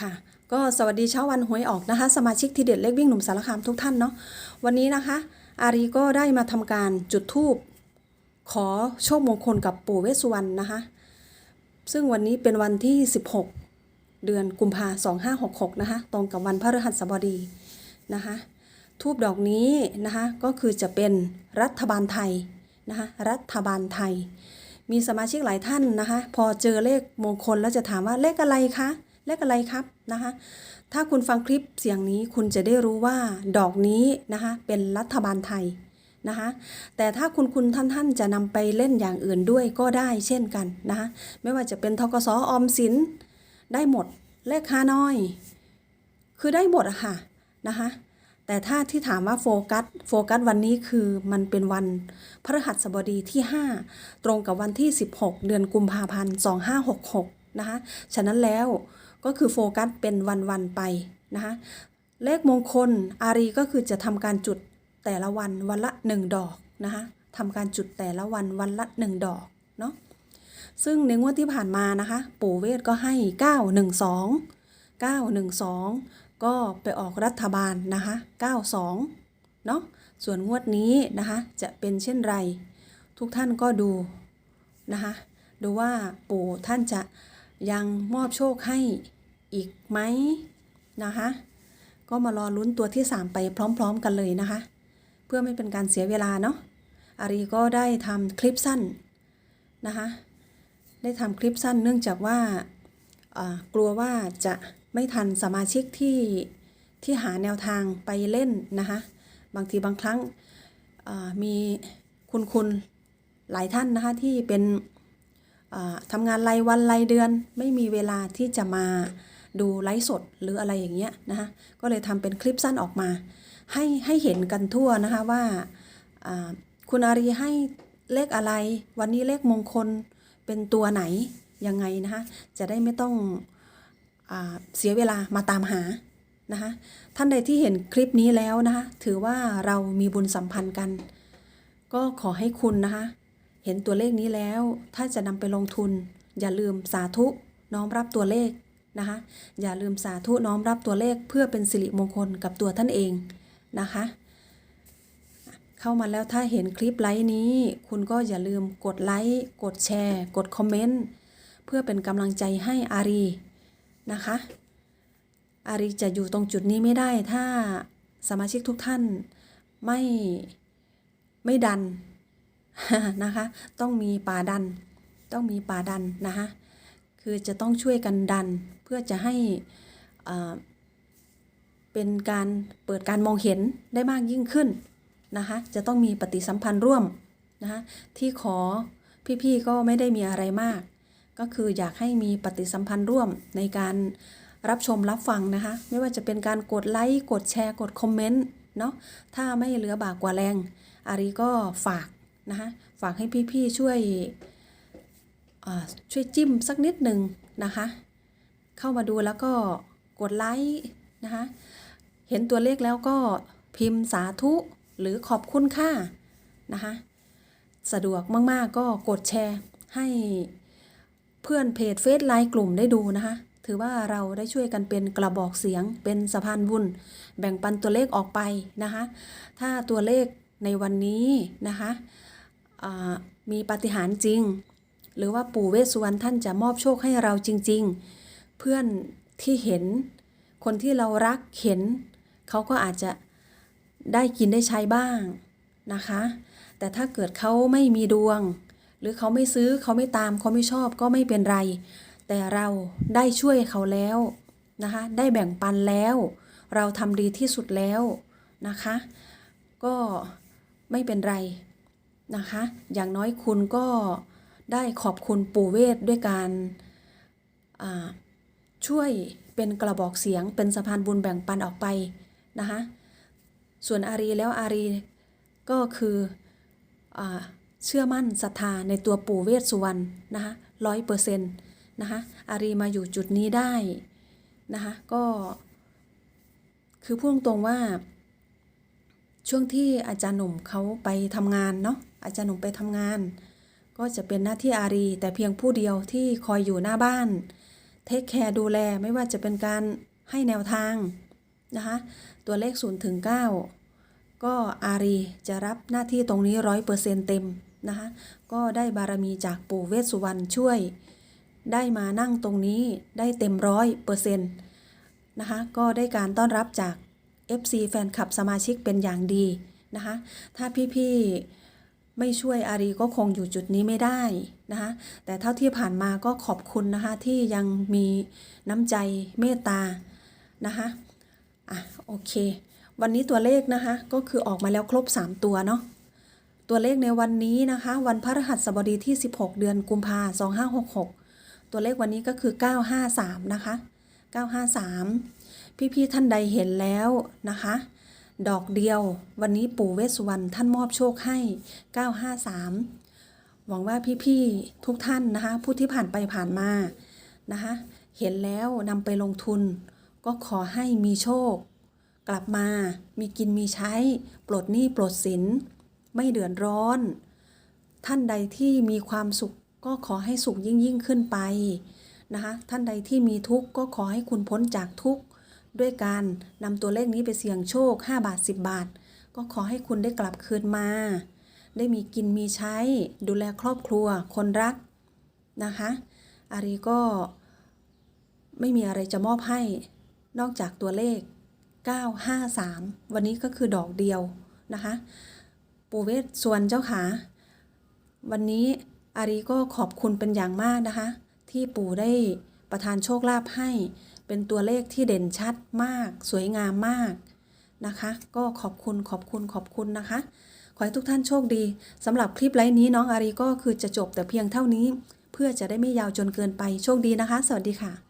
ค่ะก็สวัสดีเช้าวันหวยออกนะคะ สมาชิกทีเด็ดเล็กวิ่งหนุ่มสารคามทุกท่านเนาะวันนี้นะคะ อารีก็ได้มาทำการจุดธูปขอโชคมงคลกับปู่เวสสุวรรณนะคะ ซึ่งวันนี้เป็นวันที่ 16 เดือนกุมภาสองห้าหกหกนะคะ ตรงกับวันพระฤหัสบดีนะคะทูบดอกนี้นะคะก็คือจะเป็นรัฐบาลไทยนะคะรัฐบาลไทย มีสมาชิกหลายท่านนะคะ พอเจอเลขมงคลแล้วจะถามว่าเลขอะไรคะ เลขอะไรครับนะคะ ถ้าคุณฟังคลิปเสียงนี้คุณจะได้รู้ว่าดอกนี้นะคะเป็นรัฐบาลไทยนะคะแต่ถ้าคุณคุณท่านท่านจะนำไปเล่นอย่างอื่นด้วยก็ได้เช่นกันนะคะไม่ว่าจะเป็นทกสออมสินได้หมดเลขฮานอย คือได้หมดอะค่ะนะคะแต่ถ้าที่ถามว่าโฟกัสโฟกัสวันนี้คือมันเป็นวันพฤหัสบดีที่ 5 ตรงกับวันที่ 16 เดือนกุมภาพันธ์2566นะคะฉะนั้นแล้ว ก็คือโฟกัสเป็นวันๆไปนะคะเลขมงคลอารีก็คือจะทำการจุดแต่ละวันวันละ 1 ดอกนะคะทำการจุดแต่ละวันวันละ 1 ดอกเนาะซึ่งในงวดที่ผ่านมานะคะปู่เวทก็ให้ 912 912 ก็ไปออกรัฐบาลนะคะ92เนาะส่วนงวดนี้นะคะจะเป็นเช่นไร ทุกท่านก็ดูนะคะดูว่าปู่ท่านจะยังมอบโชคให้ อีกไหมนะคะ ก็มารอลุ้นตัวที่ 3 ไปพร้อม ๆ กันเลยนะคะ เพื่อไม่เป็นการเสียเวลาเนาะอารีก็ได้ทำคลิปสั้นนะคะ ได้ทำคลิปสั้นเนื่องจากว่ากลัวว่าจะไม่ทันสมาชิกที่ที่หาแนวทางไปเล่นนะคะ บางทีบางครั้งมีคุณคุณหลายท่านนะคะที่เป็นทำงานรายวันรายเดือนไม่มีเวลาที่จะมา ดูไลฟ์สดหรืออะไรอย่างเงี้ยนะคะก็เลยทำเป็นคลิปสั้นออกมา ให้ให้เห็นกันทั่วนะคะว่าคุณอารีให้เลขอะไร วันนี้เลขมงคลเป็นตัวไหนยังไงนะคะจะได้ไม่ต้องอเสียเวลามาตามหานะคะท่านใดที่เห็นคลิปนี้แล้วนะคะถือว่าเรามีบุญสัมพันธ์กัน ก็ขอให้คุณนะคะเห็นตัวเลขนี้แล้ว ถ้าจะนำไปลงทุน อย่าลืมสาธุน้อมรับตัวเลข นะคะ อย่าลืมสาธุน้อมรับตัวเลขเพื่อเป็นสิริมงคลกับตัวท่านเองนะคะ เข้ามาแล้วถ้าเห็นคลิปไลค์นี้ คุณก็อย่าลืมกดไลค์กดแชร์ กดคอมเมนต์เพื่อเป็นกำลังใจให้อารีนะคะ อารีจะอยู่ตรงจุดนี้ไม่ได้ถ้าสมาชิกทุกท่านไม่ไม่ดันนะคะ ต้องมีป่าดัน ต้องมีป่าดันนะคะ คือจะต้องช่วยกันดันเพื่อจะให้เป็นการเปิดการมองเห็นได้มากยิ่งขึ้นนะคะจะต้องมีปฏิสัมพันธ์ร่วมนะคะที่ขอพี่ๆก็ไม่ได้มีอะไรมาก ก็คืออยากให้มีปฏิสัมพันธ์ร่วมในการรับชมรับฟังนะคะไม่ว่าจะเป็นการกดไลค์กดแชร์กดคอมเมนต์เนาะถ้าไม่เหลือบากกว่าแรงอารีก็ฝากนะคะฝากให้พี่ๆช่วย ช่วยจิ้มสักนิดหนึ่งนะคะ เข้ามาดูแล้วก็กดไลค์นะคะ เห็นตัวเลขแล้วก็พิมพ์สาธุหรือขอบคุณค่านะคะ สะดวกมาก ๆ ก็กดแชร์ให้เพื่อนเพจเฟซไลน์กลุ่มได้ดูนะคะ ถือว่าเราได้ช่วยกันเป็นกระบอกเสียงเป็นสะพานบุญ แบ่งปันตัวเลขออกไปนะคะ ถ้าตัวเลขในวันนี้นะคะมีปฏิหารจริง หรือว่าปู่เวสสุวรรณท่านจะมอบโชคให้เราจริง ๆ เพื่อนที่เห็น คนที่เรารักเห็น เขาก็อาจจะได้กินได้ใช้บ้างนะคะ แต่ถ้าเกิดเขาไม่มีดวง หรือเขาไม่ซื้อเขาไม่ตามเขาไม่ชอบก็ไม่เป็นไร แต่เราได้ช่วยเขาแล้วนะคะ ได้แบ่งปันแล้ว เราทำดีที่สุดแล้วนะคะ ก็ไม่เป็นไรนะคะ อย่างน้อยคุณก็ ได้ขอบคุณปู่เวทด้วยการช่วยเป็นกระบอกเสียงเป็นสะพานบุญแบ่งปันออกไปนะคะส่วนอารีแล้วอารีก็คืออเชื่อมั่นศรัทธาในตัวปู่เวสสุวรรณนะคะร้อยเปอร์เซ็นต์นะคะอารีมาอยู่จุดนี้ได้นะคะก็คือพูดตรงๆว่า ช่วงที่อาจารย์หนุ่มเขาไปทำงานเนาะอาจารย์หนุ่มไปทำงาน ก็จะเป็นหน้าที่อารีแต่เพียงผู้เดียวที่คอยอยู่หน้าบ้าน เทคแคร์ดูแลไม่ว่าจะเป็นการให้แนวทางนะคะ ตัวเลข0ถึง9ก็อารีจะรับหน้าที่ตรงนี้ร้อยเปอร์เซ็นต์เต็มนะคะ ก็ได้บารมีจากปู่เวสสุวรรณช่วย ได้มานั่งตรงนี้ได้เต็มร้อยเปอร์เซ็นต์นะคะ ก็ได้การต้อนรับจาก FC แฟนคลับสมาชิกเป็นอย่างดีนะคะ ถ้าพี่ๆ ไม่ช่วยอารีก็คงอยู่จุดนี้ไม่ได้นะคะแต่เท่าที่ผ่านมาก็ขอบคุณนะคะที่ยังมีน้ำใจเมตตานะคะอะโอเค วันนี้ตัวเลขนะคะก็คือออกมาแล้วครบ 3 ตัวเนาะตัวเลขในวันนี้นะคะ วันพฤหัสบดีที่ 16 เดือนกุมภา2566 ตัวเลขวันนี้ก็คือ 953 นะคะ 953 พี่ๆท่านใดเห็นแล้วนะคะ ดอกเดียว วันนี้ปู่เวสสุวรรณท่านมอบโชคให้ 953 หวังว่าพี่ๆทุกท่านนะคะผู้ที่ผ่านไปผ่านมานะคะเห็นแล้วนำไปลงทุน ก็ขอให้มีโชค กลับมามีกินมีใช้ ปลดหนี้ปลดสิน ไม่เดือดร้อน ท่านใดที่มีความสุขก็ขอให้สุขยิ่งยิ่งขึ้นไปนะคะท่านใดที่มีทุกข์ก็ขอให้คุณพ้นจากทุกข์ ด้วยการนำตัวเลขนี้ไปเสี่ยงโชค 5 บาท 10 บาท ก็ขอให้คุณได้กลับคืนมา ได้มีกินมีใช้ ดูแลครอบครัว คนรักนะคะอารีก็ไม่มีอะไรจะมอบให้ นอกจากตัวเลข 953 วันนี้ก็คือดอกเดียวนะคะปูเวศส่วนเจ้าขาวันนี้อารีก็ขอบคุณเป็นอย่างมากนะคะ ที่ปู่ได้ประทานโชคลาภให้ เป็นตัวเลขที่เด่นชัดมาก สวยงามมากนะคะ ก็ขอบคุณขอบคุณขอบคุณนะคะ ขอให้ทุกท่านโชคดีสำหรับคลิปไลฟ์นี้น้องอารีก็คือจะจบแต่เพียงเท่านี้ เพื่อจะได้ไม่ยาวจนเกินไปโชคดีนะคะ สวัสดีค่ะ